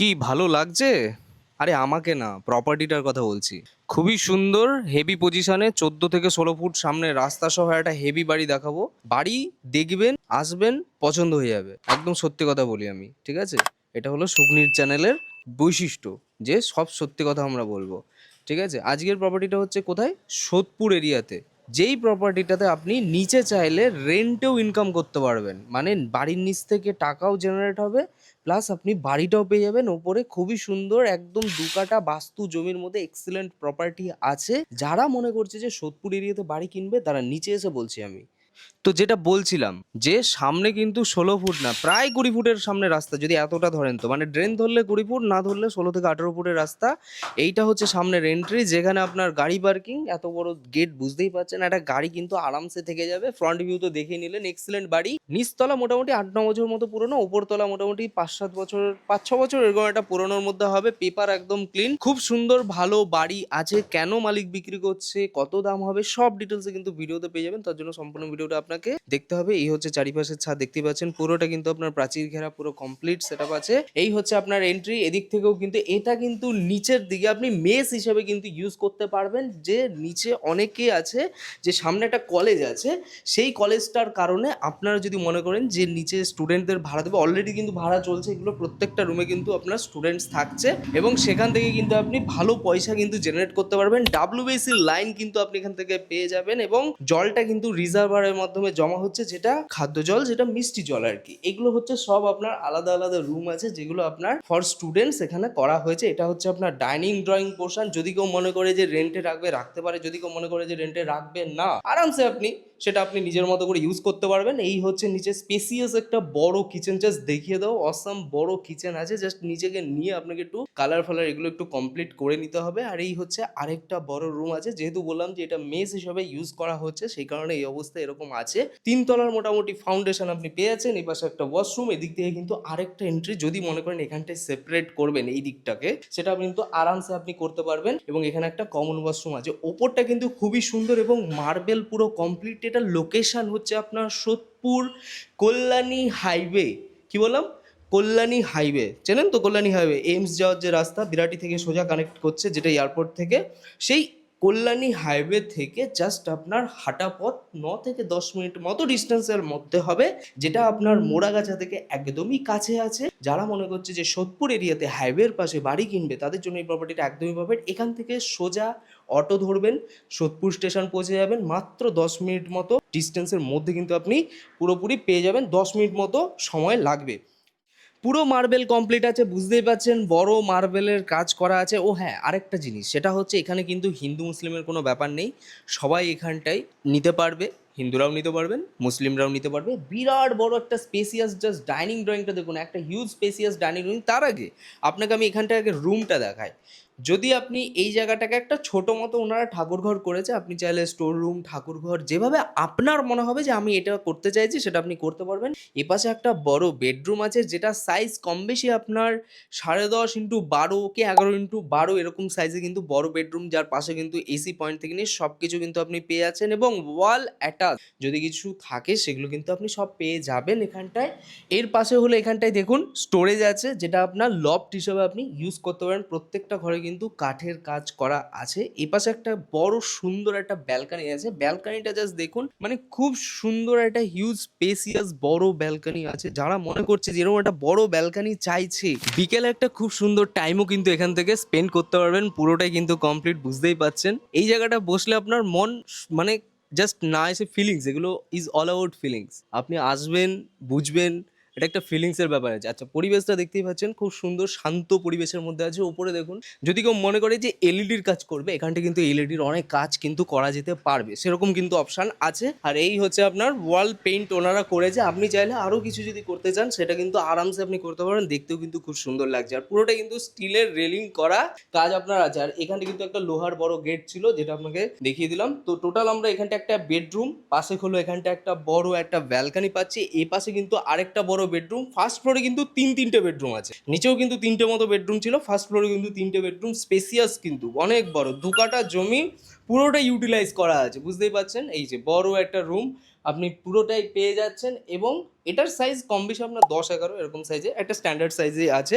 কি ভালো লাগছে? আরে আমাকে না প্রপার্টিটার কথা বলছি। খুবই সুন্দর হেভি পজিশনে চোদ্দ থেকে ষোলো ফুট সামনে রাস্তা সহ একটা হেভি বাড়ি দেখাবো। বাড়ি দেখবেন, আসবেন, পছন্দ হয়ে যাবে। একদম সত্যি কথা বলি আমি, ঠিক আছে? এটা হলো সুগ্নির চ্যানেলের বৈশিষ্ট্য, যে সব সত্যি কথা আমরা বলব, ঠিক আছে? আজকের প্রপার্টিটা হচ্ছে কোথায়? সোদপুর এরিয়াতে। যেই প্রপার্টিটাতে আপনি নিচে চাইলে রেন্টেও ইনকাম করতে পারবেন। মানে বাড়ির নিচ থেকে টাকাও জেনারেট হবে প্লাস আপনি বাড়িটাও পেয়ে যাবেন। ওপরে খুবই সুন্দর একদম দু কাটা বাস্তু জমির মধ্যে এক্সেলেন্ট প্রপার্টি আছে। যারা মনে করছে যে, সোদপুর এরিয়াতে বাড়ি কিনবে, তারা নিচে এসে বলছি আমি। তো যেটা বলছিলাম যে সামনে কিন্তু ষোলো ফুট না, প্রায় কুড়ি ফুটের সামনে রাস্তা যদি এতটা ধরেন তো। মানে ড্রেন ধরলে কুড়ি ফুট, না ধরলে ষোলো থেকে আঠেরো ফুটের রাস্তা। এইটা হচ্ছে সামনের এন্ট্রি যেখানে আপনার গাড়ি পার্কিং এত বড় গেট বুঝতেই পারছেন। একটা গাড়ি কিন্তু আরামসে থেকে যাবে ফ্রন্ট ভিউ তো দেখে নিলেন এক্সিলেন্ট বাড়ি। নিচতলা মোটামুটি আট, ন বছর মতো পুরনো, উপরতলা মোটামুটি পাঁচ, সাত বছর, পাঁচ, ছ বছর এরকম একটা পুরনোর মধ্যে হবে পেপার একদম ক্লিন খুব সুন্দর, ভালো বাড়ি আছে। কেন মালিক বিক্রি করছে, কত দাম হবে, সব ডিটেলসে কিন্তু ভিডিওতে পেয়ে যাবেন। তার জন্য সম্পূর্ণ ভিডিওটা আপনাকে দেখতে হবে। এই হচ্ছে চারিপাশের ছাদ দেখতে পাচ্ছেন। পুরোটা কিন্তু আপনার প্রাচীর ঘেরা, পুরো কমপ্লিট সেট আছে। এই হচ্ছে আপনার এন্ট্রি এদিক থেকেও কিন্তু এটা কিন্তু নিচের দিকে আপনি মেস হিসেবে কিন্তু ইউজ করতে পারবেন। যে নিচে অনেকে আছে, যে সামনে একটা কলেজ আছে, সেই কলেজটার কারণে আপনারা যদি মনে করেন যে নিচে স্টুডেন্টদের ভাড়া দেবে অলরেডি কিন্তু ভাড়া চলছে। এগুলো প্রত্যেকটা রুমে কিন্তু আপনার স্টুডেন্টস থাকছে এবং সেখান থেকে কিন্তু আপনি ভালো পয়সা কিন্তু জেনারেট করতে পারবেন। ডাব্লিউবিসি লাইন কিন্তু আপনি এখান থেকে পেয়ে যাবেন এবং জলটা কিন্তু রিজার্ভারের মাধ্যমে জমা হচ্ছে যেটা খাদ্য জল, যেটা মিষ্টি জল আর কি এগুলো হচ্ছে সব আপনার আলাদা আলাদা রুম আছে, যেগুলো আপনার ফর স্টুডেন্টস এখানে করা হয়েছে। এটা হচ্ছে আপনার ডাইনিং ড্রয়িং পোর্শন যদি কেউ মনে করে যে রেন্টে রাখবে, রাখতে পারে। যদি কেউ মনে করে যে রেন্টে রাখবে না, আরামসে আপনি সেটা আপনি নিজের মতো করে ইউজ করতে পারবেন। এই হচ্ছে নিচে স্পেসিয়াস একটা বড় কিচেন জাস্ট দেখিয়ে দাও অসাম বড় কিচেন আছে। জাস্ট নিজেকে নিয়ে আপনাকে একটু কালার ফালার এগুলো একটু কমপ্লিট করে নিতে হবে। আর এই হচ্ছে আরেকটা বড় রুম আছে। যেহেতু বললাম যে এটা মেস হিসাবে ইউজ করা হচ্ছে, সেই কারণে এই অবস্থা এরকম আছে। তিনতলার মোটামুটি ফাউন্ডেশন আপনি পেয়ে এই পাশে একটা ওয়াশরুম এদিক থেকে কিন্তু আরেকটা এন্ট্রি যদি মনে করেন এখানটায় সেপারেট করবেন এই দিকটাকে, সেটা আপনি কিন্তু আরামসে আপনি করতে পারবেন। এবং এখানে একটা কমন ওয়াশরুম আছে। ওপরটা কিন্তু খুবই সুন্দর এবং মার্বেল পুরো কমপ্লিট এটা লোকেশন হচ্ছে আপনার সোদপুর কল্যাণী হাইওয়ে কি বললাম? কল্যাণী হাইওয়ে চেনেন তো কল্যাণী হাইওয়ে এইমস যাওয়ার যে রাস্তা, বিরাটি থেকে সোজা কানেক্ট করছে যেটা এয়ারপোর্ট থেকে। সেই কল্যাণী হাইওয়ে থেকে জাস্ট আপনার হাঁটা পথ ন থেকে দশ মিনিট মতো ডিস্টেন্সের মধ্যে হবে, যেটা আপনার মোড়াগাছা থেকে একদমই কাছে আছে। যারা মনে করছে যে সোদপুর এরিয়াতে হাইওয়ের পাশে বাড়ি কিনবে, তাদের জন্য এই প্রপার্টিটা একদমই পারফেক্ট এখান থেকে সোজা অটো ধরবেন, সোদপুর স্টেশন পৌঁছে যাবেন, মাত্র দশ মিনিট মতো ডিস্টেন্সের মধ্যে কিন্তু আপনি পুরোপুরি পেয়ে যাবেন, দশ মিনিট মতো সময় লাগবে। পুরো মার্বেল কমপ্লিট আছে, বুঝতেই পারছেন, বড় মার্বেলের কাজ করা আছে। ও হ্যাঁ আরেকটা জিনিস, সেটা হচ্ছে এখানে কিন্তু হিন্দু মুসলিমের কোনো ব্যাপার নেই। সবাই এখানটায় নিতে পারবে, হিন্দুরাও নিতে পারবেন, মুসলিমরাও নিতে পারবে। বিরাট বড় একটা স্পেসিয়াস জাস্ট ডাইনিং ড্রয়িংটা দেখুন, একটা হিউজ স্পেসিয়াস ডাইনিং ড্রয়িং তার আগে আপনাকে আমি এখানটায় আগে রুমটা দেখাই। যদি আপনি এই জায়গাটাকে একটা ছোট মতো ওনারা ঠাকুরঘর করেছে, আপনি চাইলে স্টোর রুম ঠাকুরঘর, যেভাবে আপনার মনে হবে যে আমি এটা করতে চাইছি, সেটা আপনি করতে পারবেন। এপাশে একটা বড় বেডরুম আছে, যেটা সাইজ কম বেশি আপনার সাড়ে দশ ইন্টু বারো কি এগারো ইন্টু বারো, এরকম সাইজে কিন্তু বড় বেডরুম যার পাশে কিন্তু এসি পয়েন্ট থেকে নিয়ে সব কিছু কিন্তু আপনি পেয়ে যাচ্ছেন এবং ওয়াল অ্যাটাচ যদি কিছু থাকে, সেগুলো কিন্তু আপনি সব পেয়ে যাবেন এখানটায়। এর পাশে হলো এখানটায় দেখুন স্টোরেজ আছে, যেটা আপনার লফট হিসেবে আপনি ইউজ করতে পারেন। প্রত্যেকটা ঘরে কিন্তু কাঠের কাজ করা আছে। এ পাশে একটা বড় সুন্দর একটা ব্যালকানি আছে। ব্যালকানিটা জাস্ট দেখুন মানে খুব সুন্দর একটা হিউজ স্পেসিয়াস বড় ব্যালকানি আছে। যারা মনে করছে যেরকম একটা বড় ব্যালকানি চাইছে, বিকেলে একটা খুব সুন্দর টাইমও কিন্তু এখান থেকে স্পেন্ড করতে পারবেন। পুরোটাই কিন্তু কমপ্লিট বুঝতেই পাচ্ছেন। এই জায়গাটা বসলে আপনার মন মানে জাস্ট না এসে ফিলিংস এগুলো ইজ অল আউট ফিলিংস আপনি আসবেন, বুঝবেন এটা একটা ফিলিংসের ব্যাপার আছে। আচ্ছা পরিবেশটা দেখতেই পাচ্ছেন, খুব সুন্দর শান্ত পরিবেশের মধ্যে আছে। উপরে দেখুন, যদি কেউ মনে করে যে এলইডির কাজ করবে, এখানটা কিন্তু এলইডির অনেক কাজ কিন্তু করা যেতে পারবে। সেরকম কিন্তু অপশান আছে। আর এই হচ্ছে আপনার ওয়াল পেইন্ট ওনারা করেছে। আপনি চাইলে আরও কিছু যদি করতে চান, সেটা কিন্তু আরামসে আপনি করতে পারেন। দেখতেও কিন্তু খুব সুন্দর লাগছে। আর পুরোটা কিন্তু স্টিলের রেলিং করা কাজ আপনার আছে। আর এখানে কিন্তু একটা লোহার বড় গেট ছিল, যেটা আপনাকে দেখিয়ে দিলাম। তো টোটাল আমরা এখানটা একটা বেডরুম পাশে হলো এখানটা একটা বড় একটা ব্যালকানি পাচ্ছি। এই পাশে কিন্তু আরেকটা বড় বেডরুম ফার্স্ট ফ্লোরে কিন্তু তিন তিনটে বেডরুম আছে। নিচেও কিন্তু তিনটে মতো বেডরুম ছিল ফার্স্ট ফ্লোরে কিন্তু তিনটে বেডরুম স্পেসিয়াস কিন্তু, অনেক বড়। দু কাটা জমি পুরোটা ইউটিলাইজ করা আছে, বুঝতেই পারছেন? এই যে বড় একটা রুম আপনি পুরোটাই পেয়ে যাচ্ছেন এবং এটার সাইজ কম বেশি আপনার দশ এগারো, এরকম সাইজে একটা স্ট্যান্ডার্ড সাইজে আছে।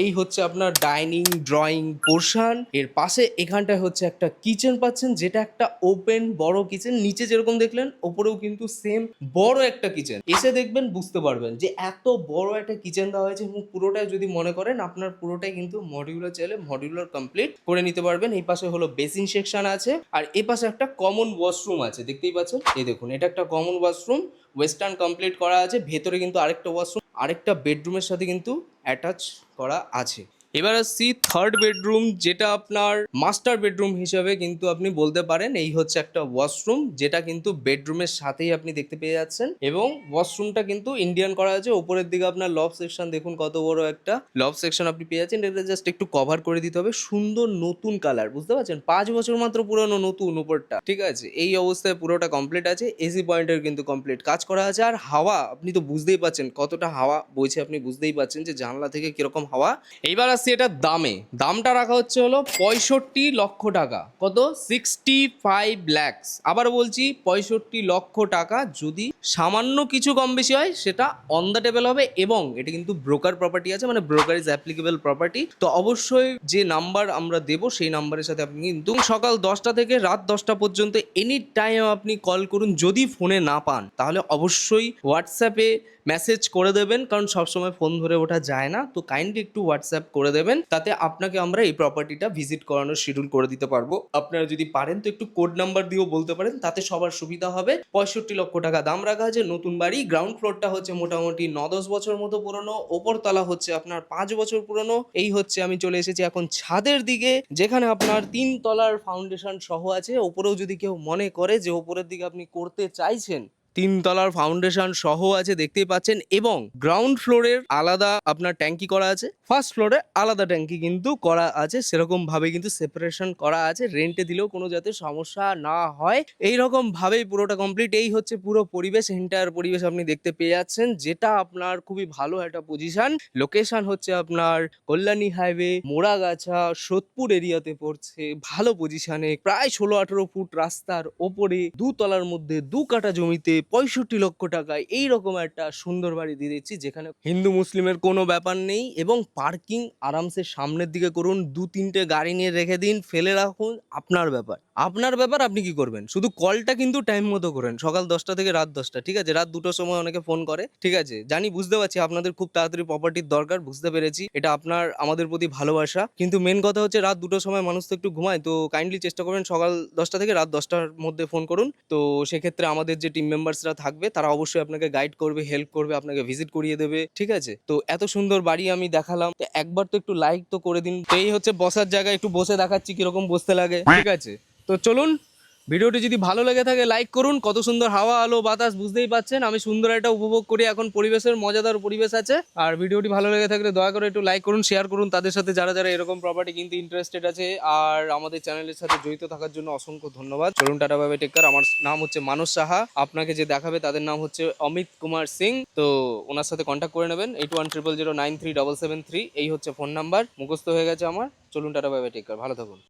এই হচ্ছে আপনার ডাইনিং ড্রয়িং পোর্শন এর পাশে এখানটায় হচ্ছে একটা কিচেন পাচ্ছেন, যেটা একটা ওপেন বড় কিচেন নিচে যেরকম দেখলেন, ওপরেও কিন্তু সেম বড় একটা কিচেন এসে দেখবেন বুঝতে পারবেন যে এত বড় একটা কিচেন দেওয়া হয়েছে এবং পুরোটাই যদি মনে করেন, আপনার পুরোটাই কিন্তু মডিউলার চাইলে মডিউলার কমপ্লিট করে নিতে পারবেন। এই পাশে হলো বেসিন সেকশন আছে। আর এই পাশে একটা কমন ওয়াশরুম আছে। দেখতেই পাচ্ছেন? এই দেখুন, এটা একটা ওয়াশরুম ওয়েস্টার্ন কমপ্লিট করা আছে, ভেতরে কিন্তু আরেকটা ওয়াশরুম আরেকটা বেডরুমের সাথে কিন্তু অ্যাটাচ করা আছে। এবার আসছি থার্ড বেডরুম যেটা আপনার মাস্টার বেডরুম হিসেবে কিন্তু আপনি বলতে পারেন। এই হচ্ছে একটা ওয়াশরুম যেটা কিন্তু বেডরুমের সাথেই আপনি দেখতে পেয়ে যাচ্ছেন। এবং ওয়াশরুমটা কিন্তু ইন্ডিয়ান করা আছে। ওপরের দিকে আপনার লব সেকশন দেখুন কত বড় একটা লব সেকশন আপনি পেয়ে যাচ্ছেন। এটা জাস্ট একটু কভার করে দিতে হবে। সুন্দর নতুন কালার বুঝতে পারছেন? পাঁচ বছর মাত্র পুরনো নতুন উপরটা। ঠিক আছে? এই অবস্থায় পুরোটা কমপ্লিট আছে। এসি পয়েন্টের কিন্তু কমপ্লিট কাজ করা আছে। আর হাওয়া, আপনি তো বুঝতেই পাচ্ছেন কতটা হাওয়া বইছে, আপনি বুঝতেই পাচ্ছেন যে জানলা থেকে কীরকম হাওয়া। এইবার আসছি এটার দামে। দামটা রাখা হচ্ছে হলো পঁয়ষট্টি লক্ষ টাকা। কত? সিক্সটি ফাইভ ল্যাক্স আবার বলছি পঁয়ষট্টি লক্ষ টাকা যদি সামান্য কিছু কম বেশি হয়, সেটা অন দ্য টেবিল হবে এবং এটা কিন্তু ব্রোকার প্রপার্টি আছে মানে ব্রোকার ইজ অ্যাপ্লিকেবল প্রপার্টি তো অবশ্যই যে নাম্বার আমরা দেবো, সেই নাম্বারের সাথে আপনি কিন্তু সকাল দশটা থেকে রাত দশটা পর্যন্ত এনি টাইম আপনি কল করুন, যদি ফোনে না পান, তাহলে অবশ্যই হোয়াটসঅ্যাপে মেসেজ করে দেবেন, কারণ সবসময় ফোন ধরে ওঠা যায় না। তো কাইন্ডলি একটু হোয়াটসঅ্যাপ করে দেবেন, তাতে আপনাকে আমরা এই প্রপার্টিটা ভিজিট করানোর শিডিউল করে দিতে পারব। আপনারা যদি পারেন তো একটু কোড নাম্বার দিয়েও বলতে পারেন, তাতে সবার সুবিধা হবে। পঁয়ষট্টি লক্ষ টাকা দাম রাখা আছে, নতুন বাড়ি গ্রাউন্ড ফ্লোরটা হচ্ছে মোটামুটি ন দশ বছর মতো পুরনো ওপর তলা হচ্ছে আপনার পাঁচ বছর পুরনো। এই হচ্ছে আমি চলে এসেছি এখন ছাদের দিকে, যেখানে আপনার তিন তলার ফাউন্ডেশন সহ আছে। ওপরেও যদি কেউ মনে করে যে ওপরের দিকে আপনি করতে চাইছেন তিন তলার ফাউন্ডেশন সহ আছে, দেখতেই পাচ্ছেন, এবং গ্রাউন্ড ফ্লোরের আলাদা আপনার ট্যাঙ্কি করা আছে। ফার্স্ট ফ্লোরে আলাদা ট্যাঙ্কি কিন্তু করা আছে সেরকম ভাবে কিন্তু সেপারেশন করা আছে রেন্টে দিলেও কোনো যাতে সমস্যা না হয়। এই রকম ভাবেই পুরোটা কমপ্লিট এই হচ্ছে পুরো পরিবেশ এন্টায়ার পরিবেশ আপনি দেখতে পেয়ে যাচ্ছেন, যেটা আপনার খুবই ভালো একটা পজিশন লোকেশন হচ্ছে আপনার কল্যাণী হাইওয়ে মোড়াগাছা, সোদপুর এরিয়াতে পড়ছে, ভালো পজিশনে প্রায় ষোলো আঠেরো ফুট রাস্তার ওপরে, দুতলার মধ্যে দু কাটা জমিতে পঁয়ষট্টি লক্ষ টাকায় এইরকম একটা সুন্দর বাড়ি দিয়ে দিচ্ছি, যেখানে হিন্দু মুসলিমের কোনো ব্যাপার নেই এবং পার্কিং আরামসে সামনের দিকে করুন, দু তিনটে গাড়ি নিয়ে রেখে দিন, ফেলে রাখুন, আপনার ব্যাপার। আপনার ব্যাপার আপনি কি করবেন? শুধু কলটা কিন্তু টাইম মতো করেন, সকাল দশটা থেকে রাত দশটা, ঠিক আছে? রাত দুটোর সময় অনেকে ফোন করে, ঠিক আছে? জানি, বুঝতে পারছি আপনাদের খুব তাড়াতাড়ি প্রপার্টির দরকার, বুঝতে পেরেছি, এটা আপনার, আমাদের প্রতি ভালোবাসা। কিন্তু মেন কথা হচ্ছে রাত দুটোর সময় মানুষ তো একটু ঘুমায়, তো কাইন্ডলি চেষ্টা করবেন সকাল দশটা থেকে রাত দশটার মধ্যে ফোন করুন। তো সেক্ষেত্রে আমাদের যে টিম মেম্বার্সরা থাকবে, তারা অবশ্যই আপনাকে গাইড করবে হেল্প করবে, আপনাকে ভিজিট করিয়ে দেবে, ঠিক আছে? তো এত সুন্দর বাড়ি আমি দেখালাম একবার তো একটু লাইক তো করে দিন। এই হচ্ছে বসার জায়গায় একটু বসে দেখাচ্ছি কীরকম বসতে লাগে, ঠিক আছে? তো চলুন ভিডিওটি যদি ভালো লেগে থাকে লাইক করুন। কত সুন্দর হাওয়া, আলো, বাতাস বুঝতেই পাচ্ছেন। আমি সুন্দর একটা উপভোগ করি। এখন পরিবেশের মজাদার পরিবেশ আছে। আর ভিডিওটি ভালো লেগে থাকলে দয়া করে একটু লাইক করুন শেয়ার করুন। তাদের সাথে যারা যারা এরকম প্রপার্টি কিনতে ইন্টারেস্টেড আছে, আর আমাদের চ্যানেলের সাথে জড়িত থাকার জন্য অসংখ্য ধন্যবাদ। চলুন টাটা বাবা টেক্কার আমার নাম হচ্ছে মানস সাহা। আপনাকে যে দেখাবে, তাদের নাম হচ্ছে অমিত কুমার সিং। তো ওনার সাথে কন্ট্যাক্ট করে নেবেন। Eight one triple zero nine three double seven three এই হচ্ছে ফোন নাম্বার মুখস্থ হয়ে গেছে আমার। চলুন টাটা বাবা টেক্কার ভালো থাকুন।